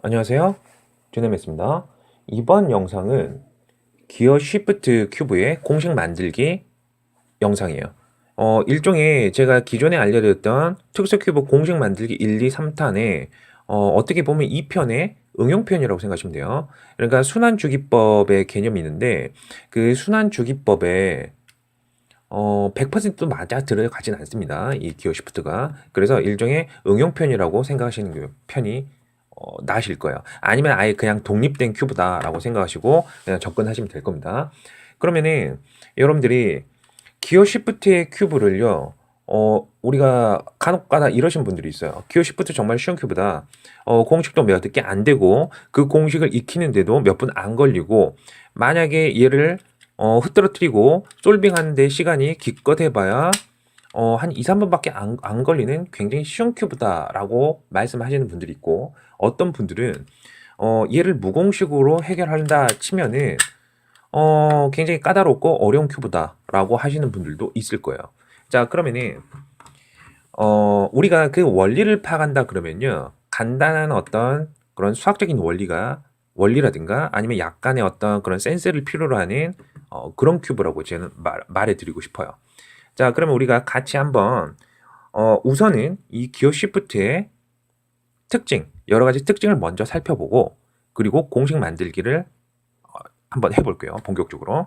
안녕하세요. 제네메스입니다. 이번 영상은 기어 쉬프트 큐브의 공식 만들기 영상이에요. 어, 일종의 제가 기존에 알려드렸던 특수 큐브 공식 만들기 1, 2, 3탄에 어, 어떻게 보면 2편의 응용편이라고 생각하시면 돼요. 그러니까 순환주기법의 개념이 있는데 그 순환주기법에 어, 100% 맞아 들어가진 않습니다. 이 기어 쉬프트가. 그래서 일종의 응용편이라고 생각하시는 게 편이 어, 나으실 거예요. 아니면 아예 그냥 독립된 큐브다라고 생각하시고 그냥 접근하시면 될 겁니다. 그러면은 여러분들이 기어 시프트의 큐브를요. 어, 우리가 간혹가다 이러신 분들이 있어요. 기어 시프트 정말 쉬운 큐브다. 어, 공식도 몇 개 안 되고 그 공식을 익히는데도 몇 분 안 걸리고 만약에 얘를 어, 흐트러뜨리고 솔빙하는데 시간이 기껏 해봐야 어, 한 2, 3분밖에 안, 안 걸리는 굉장히 쉬운 큐브다라고 말씀하시는 분들이 있고 어떤 분들은 어, 얘를 무공식으로 해결한다 치면은 어, 굉장히 까다롭고 어려운 큐브다라고 하시는 분들도 있을 거예요. 자, 그러면은 어, 우리가 그 원리를 파악한다 그러면요. 간단한 어떤 그런 수학적인 원리가 원리라든가 아니면 약간의 어떤 그런 센스를 필요로 하는 어, 그런 큐브라고 저는 말, 말해드리고 싶어요. 자, 그러면 우리가 같이 한번 어, 우선은 이 기어 시프트의 특징, 여러 가지 특징을 먼저 살펴보고 그리고 공식 만들기를 어, 한번 해볼게요. 본격적으로.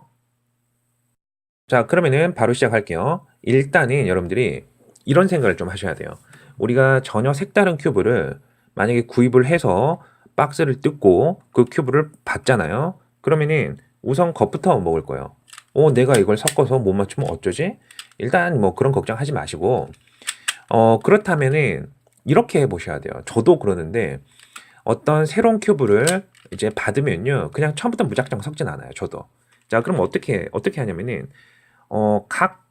자, 그러면은 바로 시작할게요. 일단은 여러분들이 이런 생각을 좀 하셔야 돼요. 우리가 전혀 색다른 큐브를 만약에 구입을 해서 박스를 뜯고 그 큐브를 받잖아요. 그러면은 우선 겁부터 먹을 거예요. 어, 내가 이걸 섞어서 못 맞추면 어쩌지? 일단 뭐 그런 걱정하지 마시고 어, 그렇다면은 이렇게 해 보셔야 돼요. 저도 그러는데 어떤 새로운 큐브를 이제 받으면요. 그냥 처음부터 무작정 섞진 않아요. 저도. 자, 그럼 어떻게 어떻게 하냐면은 어, 각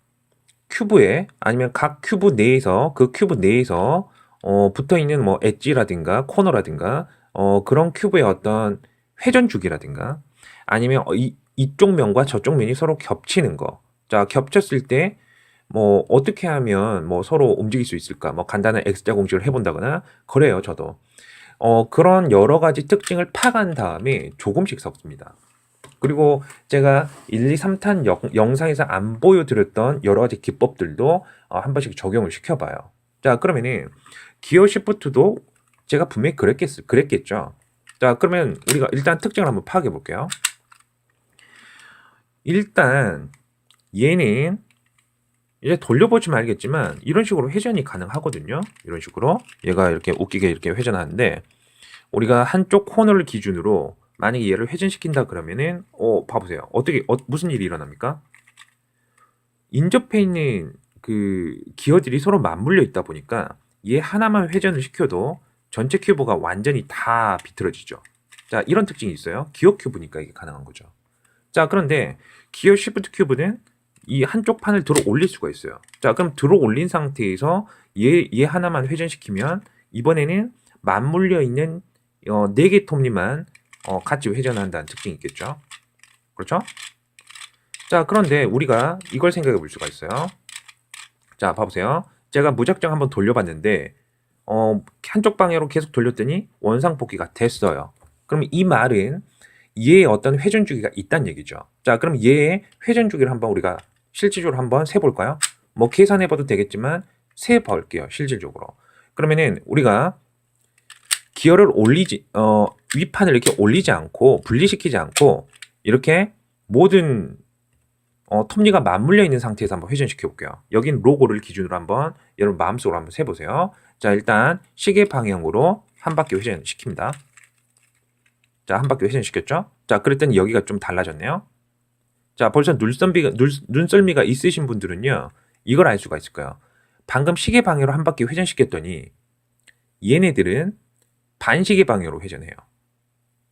큐브에 아니면 각 큐브 내에서 그 큐브 내에서 어, 붙어 있는 뭐 엣지라든가 코너라든가 어, 그런 큐브의 어떤 회전 주기라든가 아니면 어, 이, 이쪽 면과 저쪽 면이 서로 겹치는 거. 자, 겹쳤을 때 뭐 어떻게 하면 뭐 서로 움직일 수 있을까? 뭐 간단한 X자 공식을 해본다거나 그래요, 저도. 어, 그런 여러 가지 특징을 파악한 다음에 조금씩 섞습니다. 그리고 제가 1, 2, 3탄 영, 영상에서 안 보여드렸던 여러 가지 기법들도 어, 한 번씩 적용을 시켜봐요. 자, 그러면은 기어 시프트도 제가 분명히 그랬겠, 그랬겠죠. 자, 그러면 우리가 일단 특징을 한번 파악해 볼게요. 일단 얘는 이제 돌려보시면 알겠지만 이런 식으로 회전이 가능하거든요. 이런 식으로 얘가 이렇게 웃기게 이렇게 회전하는데 우리가 한쪽 코너를 기준으로 만약에 얘를 회전시킨다 그러면은 어 봐보세요. 어떻게 어, 무슨 일이 일어납니까? 인접해 있는 그 기어들이 서로 맞물려 있다 보니까 얘 하나만 회전을 시켜도 전체 큐브가 완전히 다 비틀어지죠. 자, 이런 특징이 있어요. 기어 큐브니까 이게 가능한 거죠. 자, 그런데 기어 시프트 큐브는 이 한쪽 판을 들어 올릴 수가 있어요. 자, 그럼 들어 올린 상태에서 얘, 얘 하나만 회전시키면 이번에는 맞물려 있는 어, 4개 톱니만 어, 같이 회전한다는 특징이 있겠죠. 그렇죠? 자, 그런데 우리가 이걸 생각해 볼 수가 있어요. 자, 봐보세요. 제가 무작정 한번 돌려봤는데, 어, 한쪽 방향으로 계속 돌렸더니 원상복귀가 됐어요. 그럼 이 말은 얘의 어떤 회전 주기가 있다는 얘기죠. 자, 그럼 얘의 회전 주기를 한번 우리가 실질적으로 한번 세볼까요? 뭐 계산해봐도 되겠지만 세볼게요. 실질적으로. 그러면은 우리가 기어를 올리지 어 위판을 이렇게 올리지 않고 분리시키지 않고 이렇게 모든 어, 톱니가 맞물려 있는 상태에서 한번 회전시켜 볼게요. 여긴 로고를 기준으로 한번 여러분 마음속으로 한번 세보세요. 자 일단 시계 방향으로 한 바퀴 회전시킵니다. 자 한 바퀴 회전시켰죠? 자 그랬더니 여기가 좀 달라졌네요. 자 벌써 눈썰미가, 눈, 눈썰미가 있으신 분들은요 이걸 알 수가 있을 거예요. 방금 시계 방향으로 한 바퀴 회전시켰더니 얘네들은 반시계 방향으로 회전해요.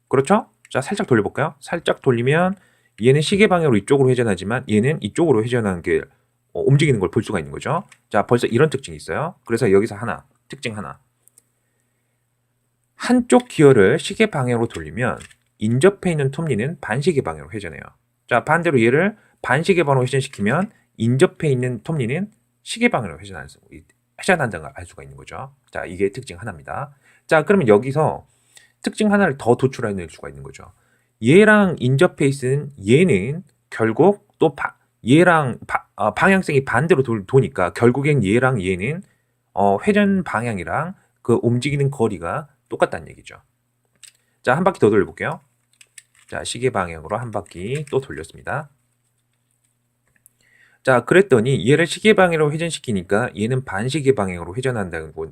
그렇죠? 자, 살짝 돌려볼까요? 살짝 돌리면 얘는 시계 방향으로 이쪽으로 회전하지만 얘는 이쪽으로 회전하는 게 어, 움직이는 걸 볼 수가 있는 거죠. 자, 벌써 이런 특징이 있어요. 그래서 여기서 하나, 특징 하나. 한쪽 기어를 시계 방향으로 돌리면 인접해 있는 톱니는 반시계 방향으로 회전해요. 자, 반대로 얘를 반시계 방향으로 회전시키면 인접해 있는 톱니는 시계 방향으로 회전하는, 회전한다는 걸알 수가 있는 거죠. 자, 이게 특징 하나입니다. 자, 그러면 여기서 특징 하나를 더 도출해낼 수가 있는 거죠. 얘랑 인터페이스는 얘는 결국 또 바- 얘랑 바- 어, 방향성이 반대로 돌, 도니까 결국엔 얘랑 얘는 어, 회전 방향이랑 그 움직이는 거리가 똑같다는 얘기죠. 자, 한 바퀴 더 돌려볼게요. 자, 시계 방향으로 한 바퀴 또 돌렸습니다. 자, 그랬더니 얘를 시계 방향으로 회전시키니까 얘는 반시계 방향으로 회전한다는 거,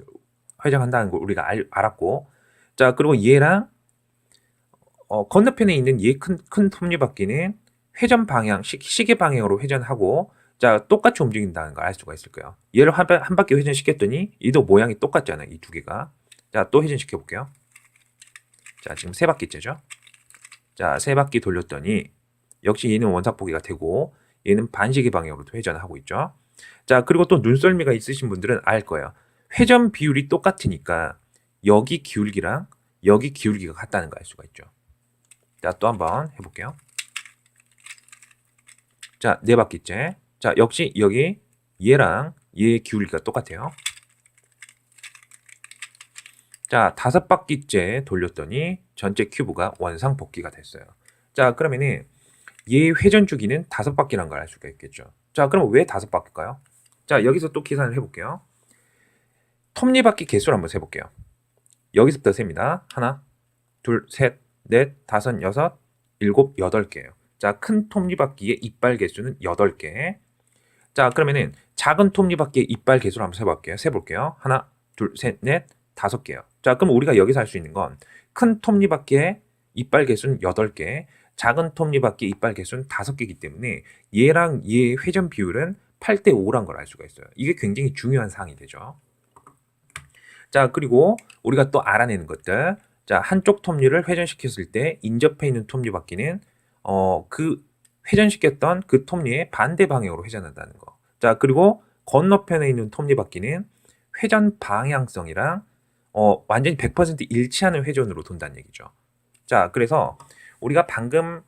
회전한다는 걸 우리가 알, 알았고, 자, 그리고 얘랑 어, 건너편에 있는 얘큰큰 톱니바퀴는 회전 방향, 시, 시계 방향으로 회전하고, 자, 똑같이 움직인다는 걸 알 수가 있을 거예요. 얘를 한, 바- 한 바퀴 회전시켰더니 얘도 모양이 똑같잖아요. 이 두 개가. 자, 또 회전시켜 볼게요. 자, 지금 세 바퀴째죠. 자, 세 바퀴 돌렸더니 역시 얘는 원상포기가 되고 얘는 반시계 방향으로 회전하고 있죠. 자, 그리고 또 눈썰미가 있으신 분들은 알 거예요. 회전 비율이 똑같으니까 여기 기울기랑 여기 기울기가 같다는 걸알 수가 있죠. 자, 또 한번 해볼게요. 자, 네 바퀴째. 자, 역시 여기 얘랑 얘의 기울기가 똑같아요. 자, 다섯 바퀴째 돌렸더니 전체 큐브가 원상 복귀가 됐어요. 자, 그러면은 얘 회전 주기는 다섯 바퀴란 걸 알 수가 있겠죠. 자, 그럼 왜 다섯 바퀴일까요? 자, 여기서 또 계산을 해볼게요. 톱니바퀴 개수를 한번 세볼게요. 여기서부터 셉니다. 하나, 둘, 셋, 넷, 다섯, 여섯, 일곱, 여덟 개예요. 자, 큰 톱니바퀴의 이빨 개수는 여덟 개. 자, 그러면은 작은 톱니바퀴의 이빨 개수를 한번 세볼게요. 세볼게요. 하나, 둘, 셋, 넷, 다섯 개요. 자, 그럼 우리가 여기서 할 수 있는 건 큰 톱니바퀴의 이빨 개수는 여덟 개, 작은 톱니바퀴 이빨 개수는 다섯 개이기 때문에 얘랑 얘의 회전 비율은 8대 5란 걸 알 수가 있어요. 이게 굉장히 중요한 사항이 되죠. 자, 그리고 우리가 또 알아내는 것들. 자, 한쪽 톱니를 회전시켰을 때 인접해 있는 톱니 바퀴는 어, 그 회전시켰던 그 톱니의 반대 방향으로 회전한다는 거. 자, 그리고 건너편에 있는 톱니 바퀴는 회전 방향성이랑 어, 완전히 100% 일치하는 회전으로 돈다는 얘기죠. 자, 그래서 우리가 방금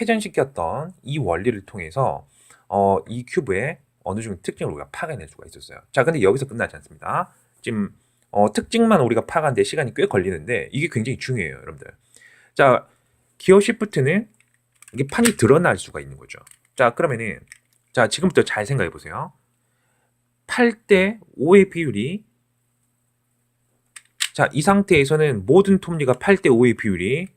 회전시켰던 이 원리를 통해서 어, 이 큐브의 어느 정도 특징을 우리가 파악해낼 수가 있었어요. 자, 근데 여기서 끝나지 않습니다. 지금 어, 특징만 우리가 파악하는데 시간이 꽤 걸리는데 이게 굉장히 중요해요, 여러분들. 자, 기어 시프트는 이게 판이 드러날 수가 있는 거죠. 자, 그러면은 자, 지금부터 잘 생각해 보세요. 8대 5의 비율이 자, 이 상태에서는 모든 톱니가 8대 5의 비율이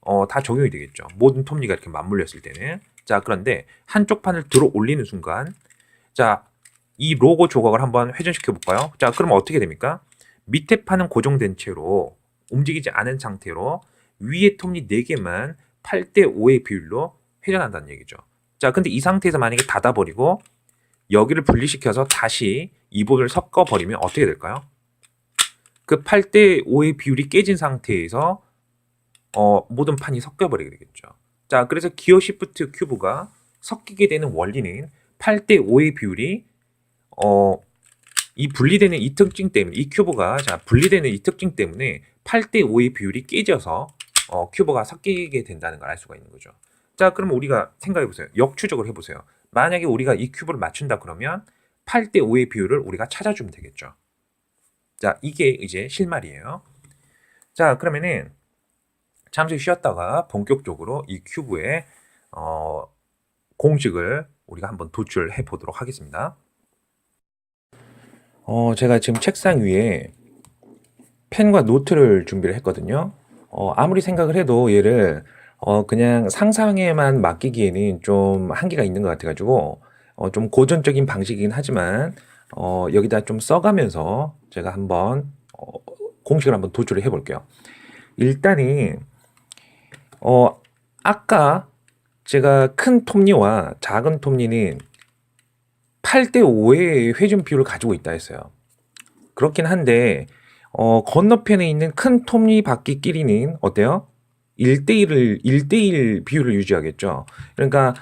어, 다 적용이 되겠죠. 모든 톱니가 이렇게 맞물렸을 때는. 자, 그런데 한쪽 판을 들어 올리는 순간 자, 이 로고 조각을 한번 회전시켜 볼까요? 자, 그러면 어떻게 됩니까? 밑에 판은 고정된 채로 움직이지 않은 상태로 위에 톱니 4개만 8대 5의 비율로 회전한다는 얘기죠. 자, 근데 이 상태에서 만약에 닫아버리고 여기를 분리시켜서 다시 이 부분을 섞어버리면 어떻게 될까요? 그 8대 5의 비율이 깨진 상태에서 어, 모든 판이 섞여버리게 되겠죠. 자, 그래서 기어 시프트 큐브가 섞이게 되는 원리는 8대 5의 비율이 어, 이 분리되는 이 특징 때문에 이 큐브가 자 분리되는 이 특징 때문에 8대 5의 비율이 깨져서 어, 큐브가 섞이게 된다는 걸 알 수가 있는 거죠. 자, 그럼 우리가 생각해 보세요. 역추적으로 해 보세요. 만약에 우리가 이 큐브를 맞춘다 그러면 8대 5의 비율을 우리가 찾아주면 되겠죠. 자, 이게 이제 실말이에요. 자, 그러면은 잠시 쉬었다가 본격적으로 이 큐브의 어, 공식을 우리가 한번 도출해 보도록 하겠습니다. 어, 제가 지금 책상 위에 펜과 노트를 준비를 했거든요. 어, 아무리 생각을 해도 얘를 어, 그냥 상상에만 맡기기에는 좀 한계가 있는 것 같아가지고 어, 좀 고전적인 방식이긴 하지만 어, 여기다 좀 써가면서 제가 한번 어, 공식을 한번 도출을 해볼게요. 일단은 어, 아까 제가 큰 톱니와 작은 톱니는 8대 5의 회전 비율을 가지고 있다 했어요. 그렇긴 한데 어, 건너편에 있는 큰 톱니 바퀴끼리는 어때요? 1대1을 1대1 비율을 유지하겠죠. 그러니까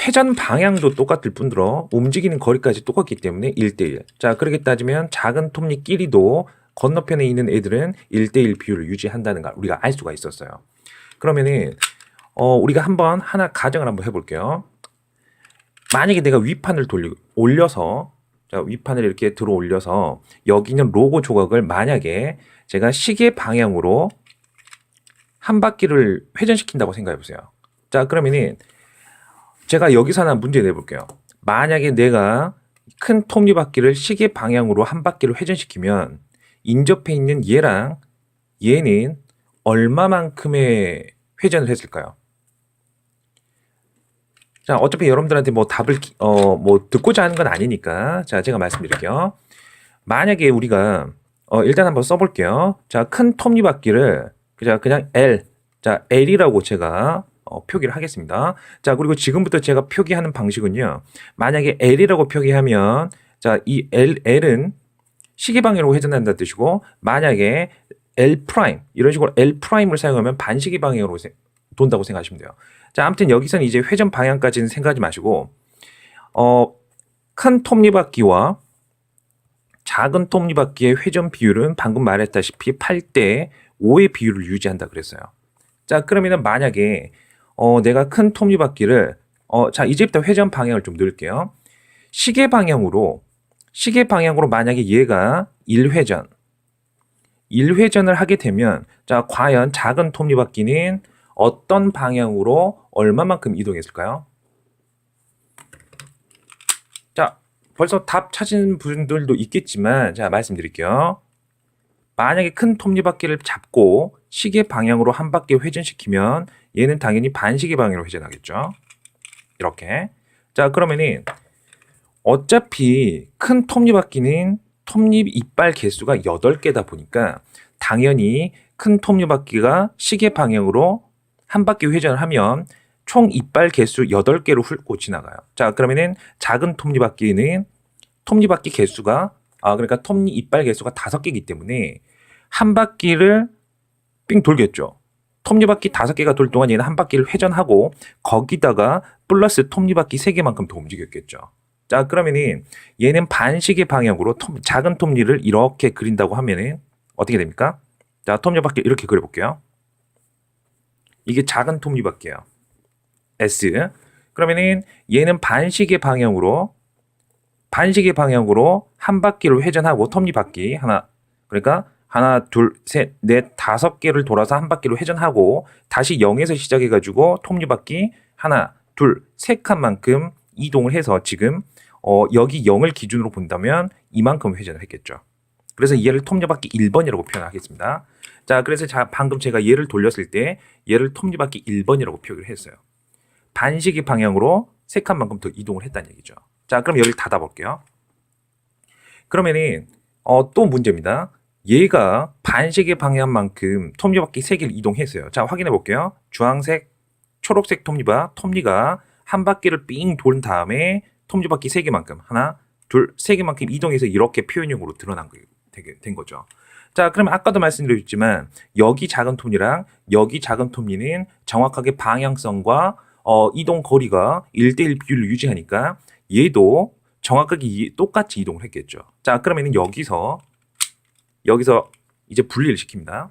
회전 방향도 똑같을 뿐더러 움직이는 거리까지 똑같기 때문에 1대1. 자, 그렇게 따지면 작은 톱니끼리도 건너편에 있는 애들은 1대1 비율을 유지한다는 걸 우리가 알 수가 있었어요. 그러면은 어, 우리가 한번 하나 가정을 한번 해볼게요. 만약에 내가 위판을 돌리 올려서 자, 위판을 이렇게 들어 올려서 여기 있는 로고 조각을 만약에 제가 시계 방향으로 한 바퀴를 회전시킨다고 생각해 보세요. 자, 그러면은 제가 여기서 하나 문제 내볼게요. 만약에 내가 큰 톱니바퀴를 시계 방향으로 한 바퀴를 회전시키면 인접해 있는 얘랑 얘는 얼마만큼의 회전을 했을까요? 자, 어차피 여러분들한테 뭐 답을 어 뭐 듣고자 하는 건 아니니까 자, 제가 말씀드릴게요. 만약에 우리가 어 일단 한번 써볼게요. 자, 큰 톱니바퀴를 그냥 그냥 L 자 L이라고 제가 어, 표기를 하겠습니다. 자 그리고 지금부터 제가 표기하는 방식은요. 만약에 L이라고 표기하면 자 이 L L은 시계 방향으로 회전한다는 뜻이고 만약에 L 프라임 이런 식으로 L 프라임을 사용하면 반시계 방향으로 세- 돈다고 생각하시면 돼요. 자 아무튼 여기서는 이제 회전 방향까지는 생각하지 마시고 어 큰 톱니바퀴와 작은 톱니바퀴의 회전 비율은 방금 말했다시피 8대 5의 비율을 유지한다 그랬어요. 자, 그러면은 만약에 어 내가 큰 톱니바퀴를 어 자, 이제부터 회전 방향을 좀 넣을게요. 시계 방향으로 시계 방향으로 만약에 얘가 1회전 1회전을 하게 되면 자, 과연 작은 톱니바퀴는 어떤 방향으로 얼마만큼 이동했을까요? 자, 벌써 답 찾은 분들도 있겠지만 자, 말씀드릴게요. 만약에 큰 톱니바퀴를 잡고 시계 방향으로 한 바퀴 회전시키면 얘는 당연히 반시계 방향으로 회전하겠죠. 이렇게. 자, 그러면은 어차피 큰 톱니바퀴는 톱니 이빨 개수가 8개다 보니까 당연히 큰 톱니바퀴가 시계 방향으로 한 바퀴 회전을 하면 총 이빨 개수 8개로 훑고 지나가요. 자, 그러면은 작은 톱니바퀴는 톱니바퀴 개수가 아, 그러니까 톱니 이빨 개수가 5개이기 때문에 한 바퀴를 삥 돌겠죠. 톱니바퀴 다섯 개가 돌 동안 얘는 한 바퀴를 회전하고 거기다가 플러스 톱니바퀴 세 개만큼 더 움직였겠죠. 자 그러면은 얘는 반시계 방향으로 톱- 작은 톱니를 이렇게 그린다고 하면은 어떻게 됩니까? 자 톱니바퀴 이렇게 그려볼게요. 이게 작은 톱니바퀴예요. S. 그러면은 얘는 반시계 방향으로 반시계 방향으로 한 바퀴를 회전하고 톱니바퀴 하나 그러니까 하나, 둘, 셋, 넷, 다섯 개를 돌아서 한 바퀴로 회전하고 다시 0에서 시작해가지고 톱니바퀴 하나, 둘, 세 칸만큼 이동을 해서 지금 어, 여기 0을 기준으로 본다면 이만큼 회전을 했겠죠. 그래서 얘를 톱니바퀴 1번이라고 표현하겠습니다. 자, 그래서 자, 방금 제가 얘를 돌렸을 때 얘를 톱니바퀴 1번이라고 표기를 했어요. 반시계 방향으로 세 칸만큼 더 이동을 했다는 얘기죠. 자, 그럼 여기를 닫아볼게요. 그러면은 어, 또 문제입니다. 얘가 반시계 방향만큼 톱니바퀴 3개를 이동했어요. 자, 확인해 볼게요. 주황색, 초록색 톱니바, 톱니가 한 바퀴를 삥 돌은 다음에 톱니바퀴 3개만큼 하나, 둘, 세 개만큼 이동해서 이렇게 표현형으로 드러난 거, 되게 된 거죠. 자, 그러면 아까도 말씀드렸지만 여기 작은 톱니랑 여기 작은 톱니는 정확하게 방향성과 어, 이동 거리가 1대1 비율을 유지하니까 얘도 정확하게 이- 똑같이 이동을 했겠죠. 자, 그러면은 여기서 여기서 이제 분리를 시킵니다.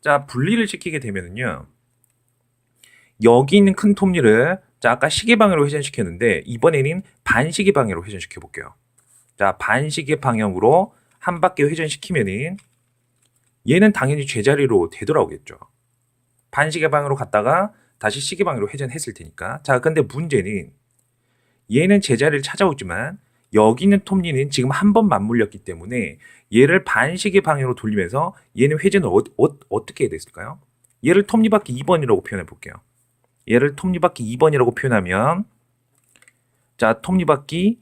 자, 분리를 시키게 되면은요. 여기 있는 큰 톱니를 자, 아까 시계 방향으로 회전시켰는데 이번에는 반시계 방향으로 회전시켜 볼게요. 자, 반시계 방향으로 한 바퀴 회전시키면은 얘는 당연히 제자리로 되돌아오겠죠. 반시계 방향으로 갔다가 다시 시계 방향으로 회전했을 테니까. 자, 근데 문제는 얘는 제자리를 찾아오지만 여기 있는 톱니는 지금 한 번 맞물렸기 때문에 얘를 반시계 방향으로 돌리면서 얘는 회전을 어, 떻게 해야 됐을까요? 얘를 톱니바퀴 2번이라고 표현해 볼게요. 얘를 톱니바퀴 2번이라고 표현하면 자 톱니바퀴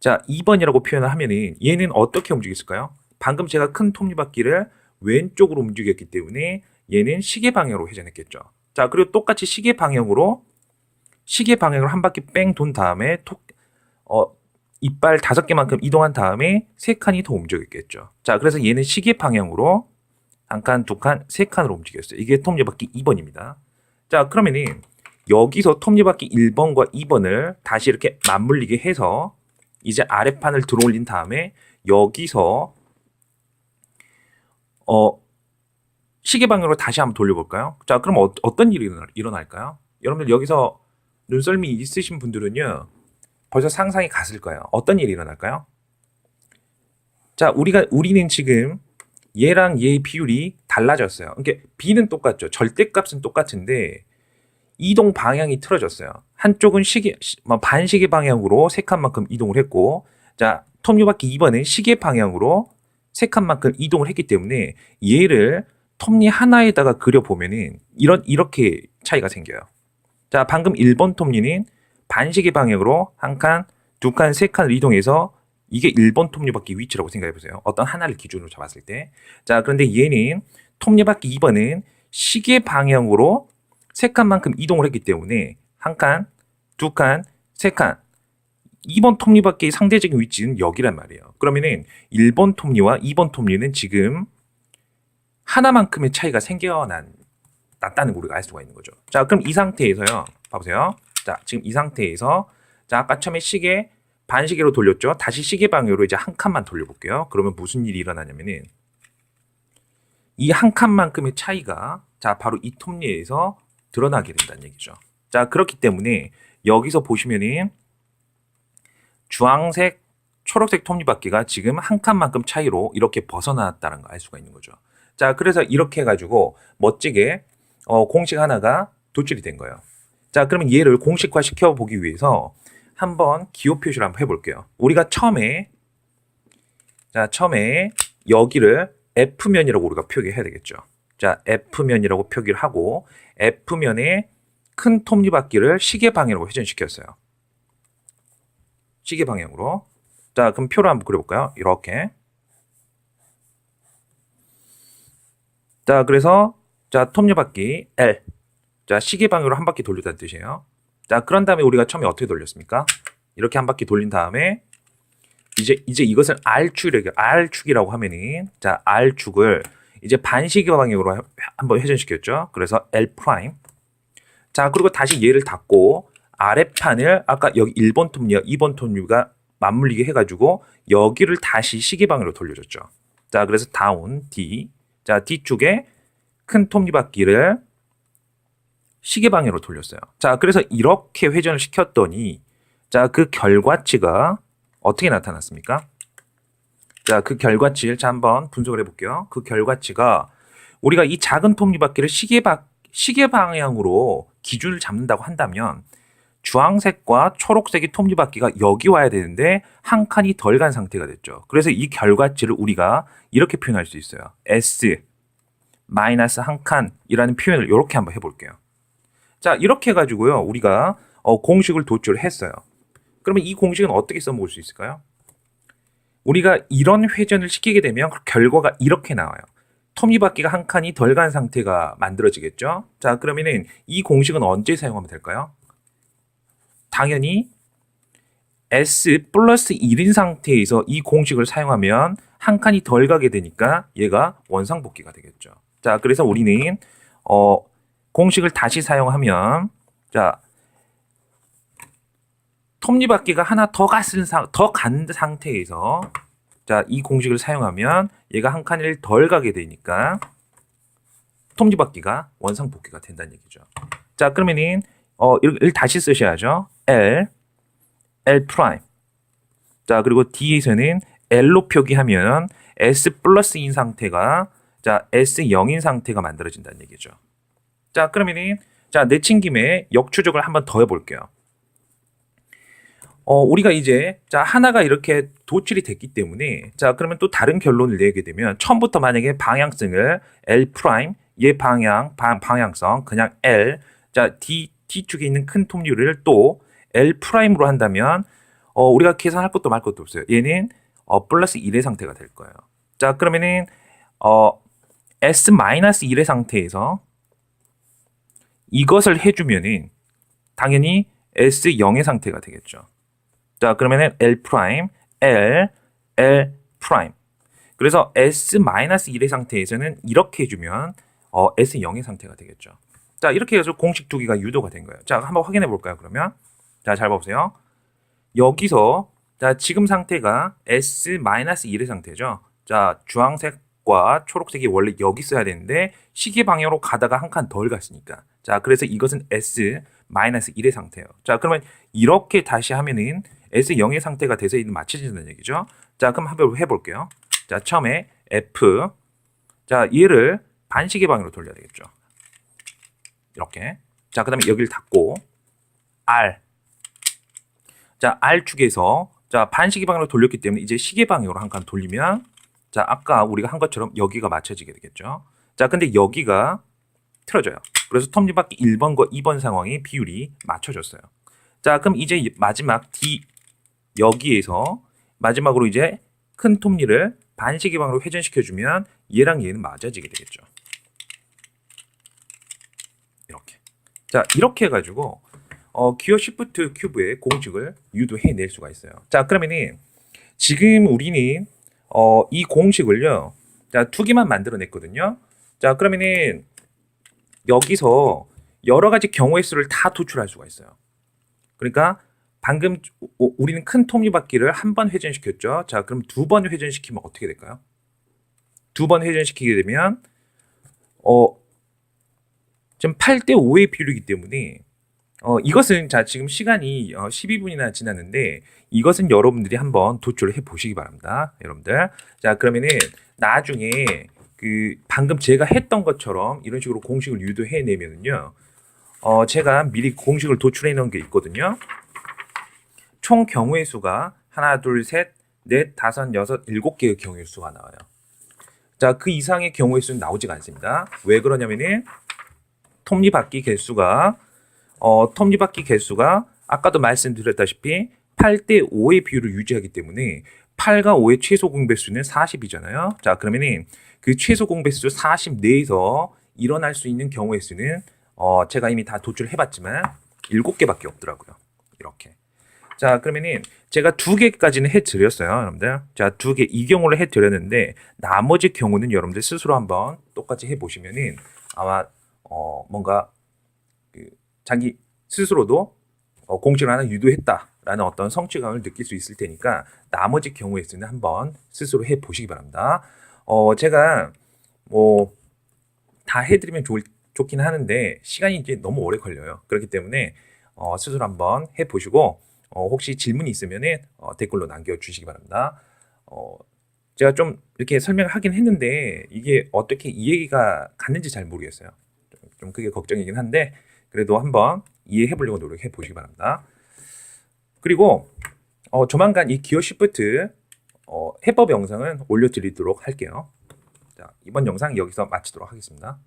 자 2번이라고 표현을 하면은 얘는 어떻게 움직였을까요? 방금 제가 큰 톱니바퀴를 왼쪽으로 움직였기 때문에 얘는 시계 방향으로 회전했겠죠. 자 그리고 똑같이 시계 방향으로 시계 방향으로 한 바퀴 뺑 돈 다음에 톡, 어, 이빨 다섯 개만큼 이동한 다음에 세 칸이 더 움직였겠죠. 자, 그래서 얘는 시계 방향으로 한 칸, 두 칸, 세 칸으로 움직였어요. 이게 톱니바퀴 2번입니다. 자, 그러면은 여기서 톱니바퀴 1번과 2번을 다시 이렇게 맞물리게 해서 이제 아래판을 들어올린 다음에 여기서 어 시계 방향으로 다시 한번 돌려볼까요? 자, 그럼 어, 어떤 일이 일어날- 일어날까요? 여러분들 여기서 눈썰미 있으신 분들은요, 벌써 상상이 갔을 거예요. 어떤 일이 일어날까요? 자, 우리가, 우리는 지금 얘랑 얘의 비율이 달라졌어요. 그러니까 B는 똑같죠. 절대값은 똑같은데 이동 방향이 틀어졌어요. 한쪽은 시계 시- 뭐 반시계 방향으로 세 칸만큼 이동을 했고 자 톱니바퀴 2번은 시계 방향으로 세 칸만큼 이동을 했기 때문에 얘를 톱니 하나에다가 그려 보면은 이런 이렇게 차이가 생겨요. 자 방금 1번 톱니는 반시계 방향으로 한 칸, 두 칸, 세 칸을 이동해서 이게 1번 톱니바퀴 위치라고 생각해 보세요. 어떤 하나를 기준으로 잡았을 때. 자, 그런데 얘는 톱니바퀴 2번은 시계 방향으로 세 칸만큼 이동을 했기 때문에 한 칸, 두 칸, 세 칸. 2번 톱니바퀴의 상대적인 위치는 여기란 말이에요. 그러면은 1번 톱니와 2번 톱니는 지금 하나만큼의 차이가 생겨난 났다는 걸 우리가 알 수가 있는 거죠. 자, 그럼 이 상태에서요. 봐보세요. 자, 지금 이 상태에서 자, 아까 처음에 시계 반시계로 돌렸죠. 다시 시계 방향으로 이제 한 칸만 돌려볼게요. 그러면 무슨 일이 일어나냐면은 이 한 칸만큼의 차이가 자 바로 이 톱니에서 드러나게 된다는 얘기죠. 자 그렇기 때문에 여기서 보시면은 주황색, 초록색 톱니바퀴가 지금 한 칸만큼 차이로 이렇게 벗어났다는 걸 알 수가 있는 거죠. 자 그래서 이렇게 해가지고 멋지게 어, 공식 하나가 도출이 된 거예요. 자 그러면 얘를 공식화 시켜 보기 위해서 한번 기호 표시를 한번 해볼게요. 우리가 처음에 자 처음에 여기를 F면이라고 우리가 표기해야 되겠죠. 자 F면이라고 표기를 하고 F면에 큰 톱니바퀴를 시계 방향으로 회전시켰어요. 시계 방향으로. 자 그럼 표를 한번 그려볼까요? 이렇게. 자 그래서 자 톱니바퀴 L. 자 시계 방향으로 한 바퀴 돌렸다는 뜻이에요. 자, 그런 다음에 우리가 처음에 어떻게 돌렸습니까? 이렇게 한 바퀴 돌린 다음에 이제 이제 이것을 R축이라고 R축이라고 하면은 자, R축을 이제 반시계 방향으로 해- 한번 회전시켰죠. 그래서 L 프라임. 자, 그리고 다시 얘를 닫고 아래판을 아까 여기 1번 톱니와 2번 톱니가 맞물리게 해 가지고 여기를 다시 시계 방향으로 돌려줬죠. 자, 그래서 다운 D. 자, 뒤쪽에 큰 톱니바퀴를 시계 방향으로 돌렸어요. 자, 그래서 이렇게 회전을 시켰더니 자, 그 결과치가 어떻게 나타났습니까? 자, 그 결과치를 자 한번 분석을 해 볼게요. 그 결과치가 우리가 이 작은 톱니바퀴를 시계 방 시계 방향으로 기준을 잡는다고 한다면 주황색과 초록색의 톱니바퀴가 여기 와야 되는데 한 칸이 덜 간 상태가 됐죠. 그래서 이 결과치를 우리가 이렇게 표현할 수 있어요. S 마이너스 한 칸이라는 표현을 이렇게 한번 해볼게요. 자, 이렇게 해가지고요, 우리가 어, 공식을 도출을 했어요. 그러면 이 공식은 어떻게 써먹을 수 있을까요? 우리가 이런 회전을 시키게 되면 그 결과가 이렇게 나와요. 톱니바퀴가 한 칸이 덜 간 상태가 만들어지겠죠? 자, 그러면은 이 공식은 언제 사용하면 될까요? 당연히 S 플러스 1인 상태에서 이 공식을 사용하면 한 칸이 덜 가게 되니까 얘가 원상복귀가 되겠죠. 자, 그래서 우리는 어, 공식을 다시 사용하면 자 톱니바퀴가 하나 더 갔은 더간 상태에서 자 이 공식을 사용하면 얘가 한 칸을 덜 가게 되니까 톱니바퀴가 원상복귀가 된다는 얘기죠. 자 그러면은 어 이를 다시 쓰셔야죠. L L 프라임. 자 그리고 D에서는 L로 표기하면 S 플러스인 상태가 자 S 0인 상태가 만들어진다는 얘기죠. 자, 그러면은 자, 내친 김에 역추적을 한번 더 해볼게요. 어, 우리가 이제 자 하나가 이렇게 도출이 됐기 때문에 자 그러면 또 다른 결론을 내게 되면 처음부터 만약에 방향성을 L 프라임 얘 방향 방, 방향성 그냥 L 자 D D 축에 있는 큰 톱니를 또 L 프라임으로 한다면 어, 우리가 계산할 것도 말 것도 없어요. 얘는 어, 플러스 1의 상태가 될 거예요. 자 그러면은 어, S 마이너스 1의 상태에서 이것을 해주면은 당연히 S 0의 상태가 되겠죠. 자 그러면은 L L, L. 그래서 S 마이너스 1의 상태에서는 이렇게 해주면 어, S 0의 상태가 되겠죠. 자 이렇게 해서 공식 두 개가 유도가 된 거예요. 자 한번 확인해 볼까요? 그러면 자 잘 보세요. 여기서 자 지금 상태가 S 마이너스 1의 상태죠. 자 주황색 과 초록색이 원래 여기 있어야 되는데 시계 방향으로 가다가 한 칸 덜 갔으니까. 자, 그래서 이것은 S 마이너스 1의 상태예요. 자, 그러면 이렇게 다시 하면은 S 0의 상태가 돼서 있는 맞춰진다는 얘기죠. 자, 그럼 한번 해볼게요. 자, 처음에 F. 자, 얘를 반시계 방향으로 돌려야 되겠죠. 이렇게. 자, 그 다음에 여기를 닫고, R. 자, R축에서, 자, 반시계 방향으로 돌렸기 때문에 이제 시계 방향으로 한 칸 돌리면, 자, 아까 우리가 한 것처럼 여기가 맞춰지게 되겠죠. 자, 근데 여기가 틀어져요. 그래서 톱니바퀴 1번과 2번 상황의 비율이 맞춰졌어요. 자, 그럼 이제 마지막 D, 여기에서 마지막으로 이제 큰 톱니를 반시계 방향으로 회전시켜주면 얘랑 얘는 맞아지게 되겠죠. 이렇게. 자, 이렇게 해가지고 어, 기어 시프트 큐브의 공식을 유도해낼 수가 있어요. 자, 그러면은 지금 우리는 어, 이 공식을요, 자, 두 개만 만들어냈거든요. 자, 그러면은 여기서 여러 가지 경우의 수를 다 도출할 수가 있어요. 그러니까 방금 우- 우리는 큰 톱니바퀴를 한 번 회전시켰죠. 자, 그럼 두 번 회전시키면 어떻게 될까요? 두 번 회전시키게 되면 어 지금 8대 5의 비율이기 때문에 어 이것은 자 지금 시간이 어, 12분이나 지났는데 이것은 여러분들이 한번 도출을 해 보시기 바랍니다. 여러분들. 자, 그러면은 나중에 그 방금 제가 했던 것처럼 이런 식으로 공식을 유도해 내면은요. 어 제가 미리 공식을 도출해 놓은 게 있거든요. 총 경우의 수가 하나, 둘, 셋, 넷, 다섯, 여섯, 일곱 개의 경우의 수가 나와요. 자, 그 이상의 경우의 수는 나오지가 않습니다. 왜 그러냐면은 톱니바퀴 개수가 어, 톱니바퀴 개수가 아까도 말씀드렸다시피 8대 5의 비율을 유지하기 때문에 8과 5의 최소 공배수는 40이잖아요. 자, 그러면은 그 최소 공배수 40 내에서 일어날 수 있는 경우의 수는 어, 제가 이미 다 도출해 봤지만 7개밖에 없더라고요. 이렇게. 자, 그러면은 제가 두 개까지는 해 드렸어요, 여러분들. 자, 두 개, 이 경우를 해 드렸는데 나머지 경우는 여러분들 스스로 한번 똑같이 해 보시면은 아마 어, 뭔가 그 자기 스스로도 어, 공식을 하나 유도했다라는 어떤 성취감을 느낄 수 있을 테니까 나머지 경우에 쓰는 한번 스스로 해 보시기 바랍니다. 어, 제가 뭐 다 해드리면 좋을, 좋긴 하는데 시간이 이제 너무 오래 걸려요. 그렇기 때문에 어, 스스로 한번 해 보시고 어, 혹시 질문이 있으면은 어, 댓글로 남겨주시기 바랍니다. 어, 제가 좀 이렇게 설명을 하긴 했는데 이게 어떻게 이해가 갔는지 잘 모르겠어요. 좀, 좀 그게 걱정이긴 한데 그래도 한번 이해해 보려고 노력해 보시기 바랍니다. 그리고 어, 조만간 이 기어 시프트 어, 해법 영상은 올려드리도록 할게요. 자, 이번 영상 여기서 마치도록 하겠습니다.